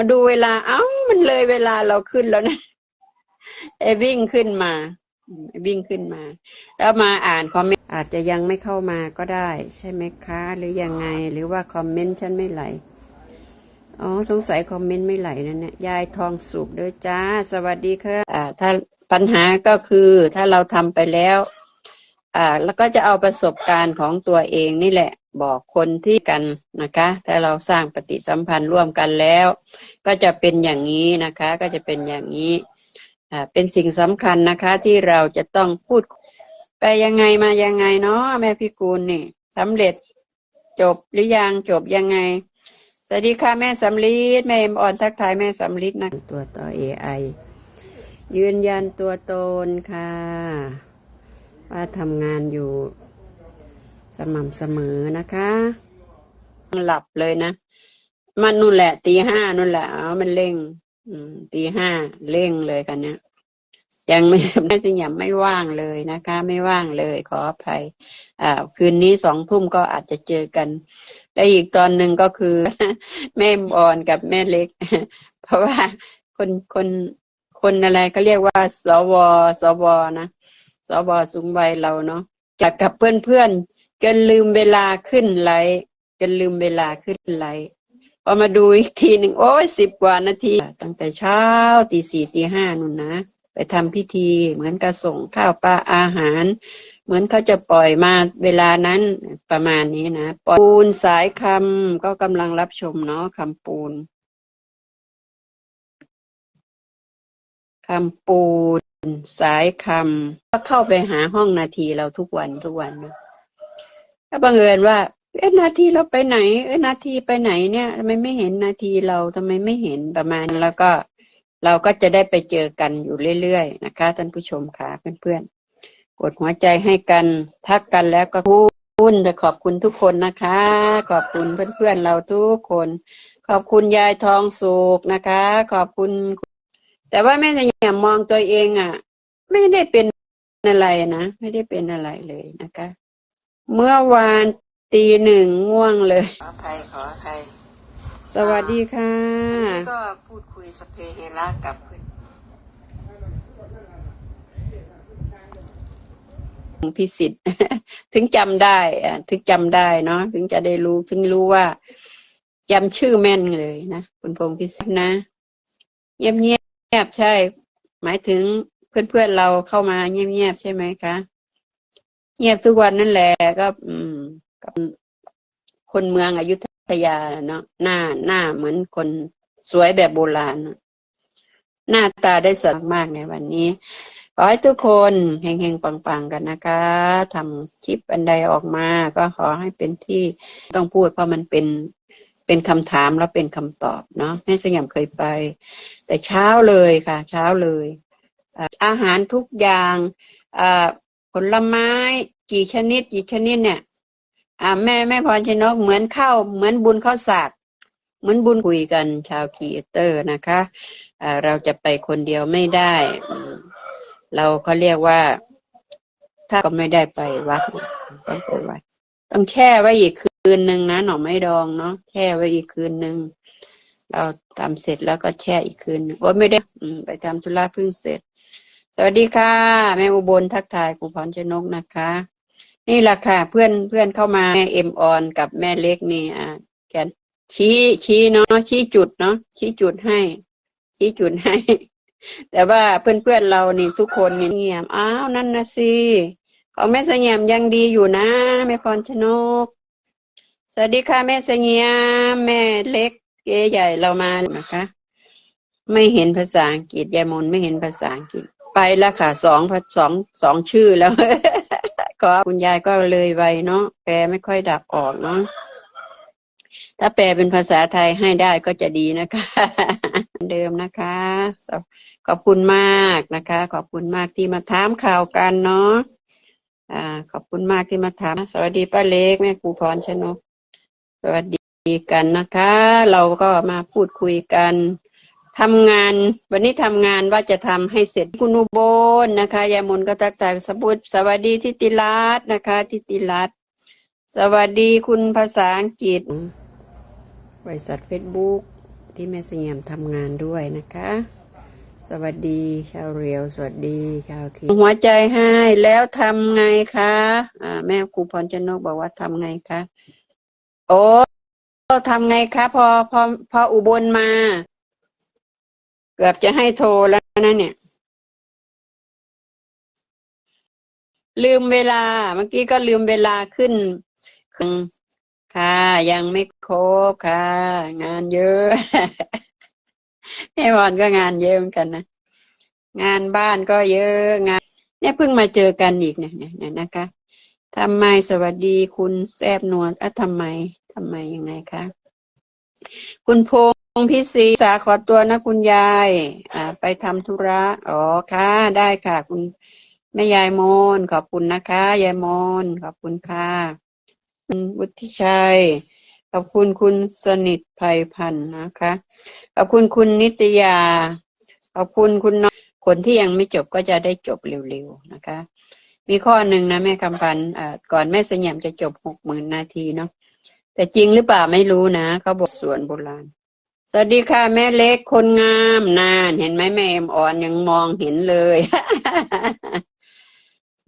มาดูเวลา เอ้า มันเลยเวลาเราขึ้นแล้วนะไอ้วิ่งขึ้นมาไอวิ่งขึ้นมา แล้วมาอ่านคอมเมนต์อาจจะยังไม่เข้ามาก็ได้ ใช่ไหมคะ หรือยังไง หรือว่าคอมเมนต์ฉันไม่ไหลอ๋อสงสัยคอมเมนต์ไม่ไหลนั่นเนี่ยยายทองสุกด้วยจ้า สวัสดีค่ะอ่า ถ้าปัญหาก็คือถ้าเราทำไปแล้ว อ่า แล้วก็จะเอาประสบการณ์ของตัวเองนี่แหละ บอกคนที่กันนะคะ ถ้าเราสร้างปฏิสัมพันธ์ร่วมกันแล้ว ก็จะเป็นอย่างนี้นะคะ ก็จะเป็นอย่างนี้อ่าเป็นสิ่งสำคัญนะคะที่เราจะต้องพูด ไปยังไงมายังไงเนาะแม่พี่กูลนี่สำเร็จจบหรือยังจบยังไง สวัสดีค่ะแม่สำลีดแม่เอ็มออนทักทายแม่สำลีดนะตัวต่อ AI ยืนยันตัวตนค่ะ ว่าทำงานอยู่ สม่ำเสมอนะคะหลับเลยนะ มันนู่นแหละตีห้านู่นแหละเอมันเร่ง อืมตีห้าเร่งเลยกันเนี่ยยังไม่แม่สิยามไม่ว่างเลยนะคะ ไม่ว่างเลยขออภัยอ่าคืนนี้สองทุ่มก็อาจจะเจอกันและอีกตอนหนึ่งก็คือ แม่ออนกับแม่เล็ก เพราะว่าคนคนคนอะไรก็เรียกว่า สว สวนะ สวสูงวัยเราเนาะจากกับเพื่อนเพื่อน จนลืมเวลาขึ้นไลฟ์จนลืมเวลาขึ้นไลฟ์พอมาดูอีกทีหนึ่งโอ้ยสิบกว่านาที ตั้งแต่เช้าตีสี่ตีห้านู่นนะ ไปทำพิธีเหมือนกับส่งข้าวปลาอาหาร เหมือนเขาจะปล่อยมาเวลานั้นประมาณนี้นะปูนสายคำก็กำลังรับชมเนาะคำปูนคำปูนสายคำก็เข้าไปหาห้องนาทีเราทุกวันทุกวันนะ ถ้าบังเอิญว่า เอ๊ะนาทีเราไปไหน เอ๊ะนาทีไปไหนเนี่ยทำไมไม่เห็นนาทีเราทำไมไม่เห็นประมาณนั้นแล้วก็เราก็จะได้ไปเจอกันอยู่เรื่อยๆนะคะท่านผู้ชมค่ะเพื่อนๆกดหัวใจให้กันทักกันแล้วก็พูดจะขอบคุณทุกคนนะคะ ขอบคุณเพื่อนๆเราทุกคน ขอบคุณยายทองสุกนะคะ ขอบคุณ แต่ว่าแม่สยามมองตัวเองอะ ไม่ได้เป็นอะไรนะ ไม่ได้เป็นอะไรเลยนะคะ เมื่อวานตีหนึ่งง่วงเลย ขออภัยขออภัยสวัสดีค่ะก็พูดคุยสพเพเฮระกับเพื่อนพิสิทธิ์ ถึงจำได้อะถึงจำได้เนาะถึงจะได้รู้ถึงรู้ว่าจำชื่อแม่นเลยนะคุณพงษ์พิสิทธิ์นะ เงียบเงียบๆใช่ หมายถึงเพื่อนเพื่อนๆเราเข้ามาเงียบเงียบๆใช่ไหมคะ เงียบทุกวันนั่นแหละก็ อืมกับคนเมืองอยุธยาเนาะหน้าหน้าเหมือนคนสวยแบบโบราณ หน้าตาได้สดมากในวันนี้ขอให้ทุกคนเฮงๆปังๆกันนะคะทำคลิปอันใดออกมา ก็ขอให้เป็นที่ต้องพูดเพราะมันเป็นเป็นคำถามแล้วเป็นคำตอบเนาะแม่สยามเคยไป แต่เช้าเลยค่ะ เช้าเลย อาหารทุกอย่างอ ผลไม้กี่ชนิดกี่ชนิดเนี่ย อ่า แม่แม่พรชนกเหมือนข้าวเหมือนบุญข้าวสากเหมือนบุญคุยกันชาวครีเอเตอร์นะคะอ่าเราจะไปคนเดียวไม่ได้ เราเขาเรียกว่า ถ้าก็ไม่ได้ไปวัดต้องไปวัดต้องแช่ไว้อีกคืนหนึ่งนะหน่อไม้ดองเนาะแช่ไว้อีกคืนหนึ่งเราทำเสร็จแล้วก็แช่อีกคืนหนึ่งโอ้ไม่ได้ไปทำธุระเพิ่งเสร็จ สวัสดีค่ะแม่อุบลทักทายครูพรชนกนะคะ นี่แหละค่ะ เพื่อนเพื่อนเข้ามาแม่เอ็มออนกับแม่เล็กนี่อ่าแกนชี้ชี้เนาะชี้จุดเนาะชี้จุดให้ ชี้จุดให้ แต่ว่าเพื่อนเพื่อนเรานี่ทุกคนนี่เงียบอ้าวนั่นนะสิของแม่เสงี่ยมยังดีอยู่นะแม่พรชนก สวัสดีค่ะแม่เสงี่ยมแม่เล็กเก๋ใหญ่เรามานะคะ ไม่เห็นภาษาอังกฤษยายมนไม่เห็นภาษาอังกฤษ ไปแล้วค่ะสองสองสองชื่อแล้ว ก็คุณยายก็เลยไวเนาะแปลไม่ค่อยดักออกเนาะถ้าแปลเป็นภาษาไทยให้ได้ก็จะดีนะคะ เดิมนะคะ ขอบคุณมากนะคะ ขอบคุณมากที่มาถามข่าวกันเนาะอ่า ขอบคุณมากที่มาถาม สวัสดีป้าเล็กแม่ครูพรชนก สวัสดีกันนะคะ เราก็มาพูดคุยกัน ทำงาน วันนี้ทำงานว่าจะทำให้เสร็จคุณอุบลนะคะยายมนก็ตักตากสบุตรสวัสดีทิติรัตน์นะคะ ทิติรัตน์สวัสดีคุณภาษาอังกฤษ บริษัทเฟซบุ๊กที่แม่เสียมทำงานด้วยนะคะ สวัสดีชาวเรียว สวัสดีชาวคีหัวใจให้แล้วทำไงคะอ่าแม่ครูพรชนกบอกว่าทำไงคะโอ้ทำไงคะ พอพอพออุบลมา เกือบจะให้โทรแล้วนะเนี่ย ลืมเวลา เมื่อกี้ก็ลืมเวลาขึ้นค่ะ ยังไม่ครบค่ะ งานเยอะแม่บอลก็งานเยอะเหมือนกันนะงานบ้านก็เยอะงานเนี่ยเพิ่งมาเจอกันอีกเนี่ยเนี่ยนะคะทำไมสวัสดีคุณแซบนวลอะทำไมทำไมยังไงคะ คุณพง ษ์พิศรีสาขอตัวนะคุณยาย อ่า ไปทำธุระ อ๋อค่ะ ได้ค่ะ คุณแม่ยายมนขอบคุณนะคะ ยายมนขอบคุณค่ะคุณวุฒิชัย ขอบคุณคุณสนิทภัยพันธ์นะคะ ขอบคุณคุณนิตยา ขอบคุณคุณน้องคนที่ยังไม่จบก็จะได้จบเร็วๆนะคะ มีข้อหนึ่งนะแม่คำพันธ์อ่ก่อนแม่สยามจะจบหกหมื่นนาทีเนาะแต่จริงหรือเปล่าไม่รู้นะเขาบอกสวนโบราณ สวัสดีค่ะ แม่เล็กคนงามนาน เห็นไหมแม่เอ็มอ่อนยังมองเห็นเลย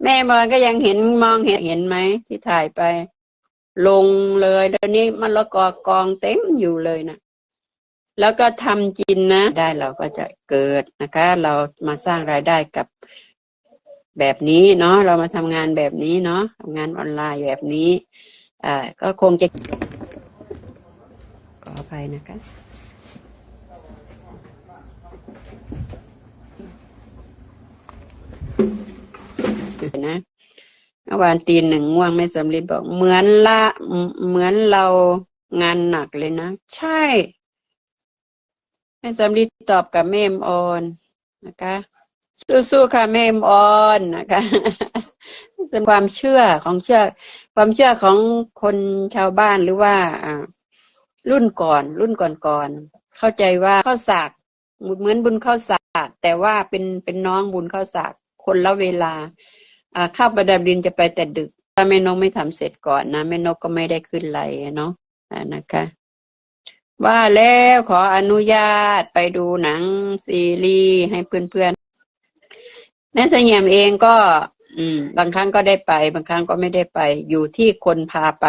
แม่มอนก็ยังเห็นมองเห็นเห็นไหมที่ถ่ายไป ลงเลยแล้วนี้มันละกอกองเต็มอยู่เลยนะแล้วก็ทำกินนะ ได้เราก็จะเกิดนะคะ เรามาสร้างรายได้กับแบบนี้เนาะเรามาทำงานแบบนี้เนาะทำงานออนไลน์แบบนี้อ่าก็คงจะขออภัยนะคะ นะเมื่อวานตีหนึ่งง่วงไม่สำลิดบอก เหมือนละเหมือนเรางานหนักเลยนะ ใช่แม่สำลิดตอบกับแม่เอ็มออนนะคะ สู้ๆค่ะแม่เอ็มออนนะคะเป็นความเชื่อของเชื่อ ความเชื่อของคนชาวบ้านหรือว่าอ่ารุ่นก่อน รุ่นก่อนๆเข้าใจว่าข้าวสากเหมือนบุญข้าวสากแต่ว่าเป็นเป็นน้องบุญข้าวสากคนละเวลา อ่าข้าวประดับดินจะไปแต่ดึก ถ้าแม่นกไม่ทำเสร็จก่อนนะแม่นกก็ไม่ได้ขึ้นไลน์เนาะอ่านะคะ ว่าแล้วขออนุญาตไปดูหนังซีรีส์ให้เพื่อนๆแม่เสงี่ยมเองก็ อืม บางครั้งก็ได้ไป บางครั้งก็ไม่ได้ไป อยู่ที่คนพาไป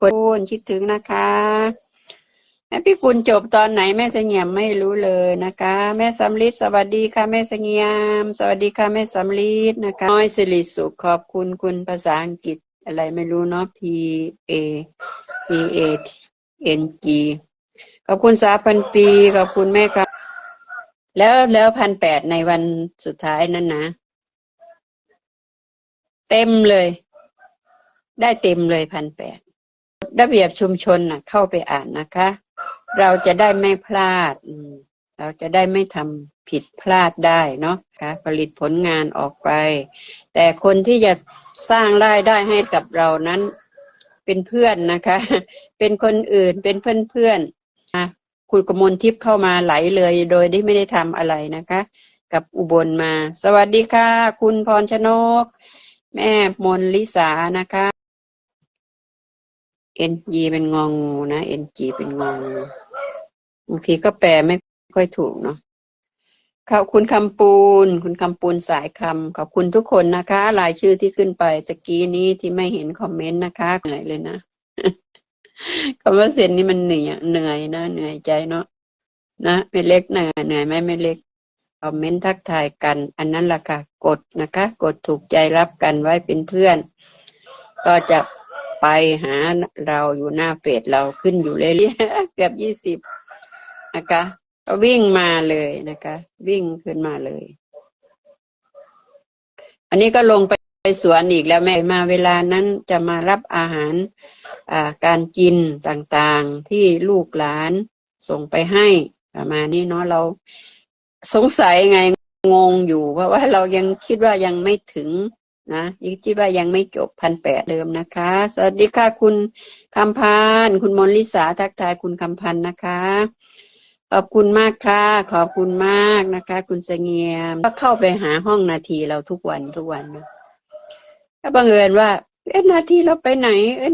คนคิดถึงนะคะ แม่พี่กุลจบตอนไหนแม่เสงี่ยมไม่รู้เลยนะคะ แม่สำลิดสวัสดีค่ะแม่เสงี่ยม สวัสดีค่ะแม่สำลิดนะคะน้อยสิริสุขขอบคุณคุณภาษาอังกฤษอะไรไม่รู้เนาะ P A P A N G ขอบคุณสาพันปี ขอบคุณแม่ครับแล้วแล้วพันแปดในวันสุดท้ายนั้นนะ เต็มเลย ได้เต็มเลยพันแปดระเบียบชุมชนนะเข้าไปอ่านนะคะ เราจะได้ไม่พลาด เราจะได้ไม่ทำผิดพลาดได้เนาะคะผลิตผลงานออกไป แต่คนที่จะสร้างรายได้ให้กับเรานั้น เป็นเพื่อนนะคะ เป็นคนอื่นเป็นเพื่อนเพื่อนๆนะคุณกมลทิพย์เข้ามาไหลเลย โดยที่ไม่ได้ทำอะไรนะคะ กับอุบลมา สวัสดีค่ะ คุณพรชนก แม่มนลิสานะคะ เอ็นจีเป็นงองูนะเอ็นจีเป็นงองูบางทีก็แปลไม่ค่อยถูกเนาะขอบคุณคำปูน คุณคำปูนสายคำขอบคุณทุกคนนะคะรายชื่อที่ขึ้นไปตะกี้นี้ที่ไม่เห็นคอมเมนต์นะคะเหนื่อยเลยนะคำว่าเซ็นนี่มันเหนื่อยเหนื่อยนะเหนื่อยใจเนาะนะไม่เล็กนะเหนื่อยไหมไม่เล็กคอมเมนต์ทักทายกัน อันนั้นล่ะค่ะกดนะคะ กดถูกใจรับกันไว้เป็นเพื่อน ก็จะ ไปหาเราอยู่หน้าเฟซเราขึ้นอยู่เรื่อยๆเกือบยี่สิบนะคะก็วิ่งมาเลยนะคะ วิ่งขึ้นมาเลย อันนี้ก็ลงไปสวนอีกแล้วแม่มาเวลานั้นจะมารับอาหารอ่าการกินต่างๆที่ลูกหลานส่งไปให้ประมาณนี้เนาะเราสงสัยไงงงอยู่ เพราะว่าเรายังคิดว่ายังไม่ถึง นะยังคิดว่ายังไม่จบพันแปดเดิมนะคะ สวัสดีค่ะคุณคำพันคุณมนลิสาทักทายคุณคำพันนะคะ ขอบคุณมากค่ะ ขอบคุณมากนะคะ คุณเสงียมก็เข้าไปหาห้องนาทีเราทุกวันทุกวันนะก็บังเอิญว่า เอ๊ะนาทีเราไปไหน เอ๊ะ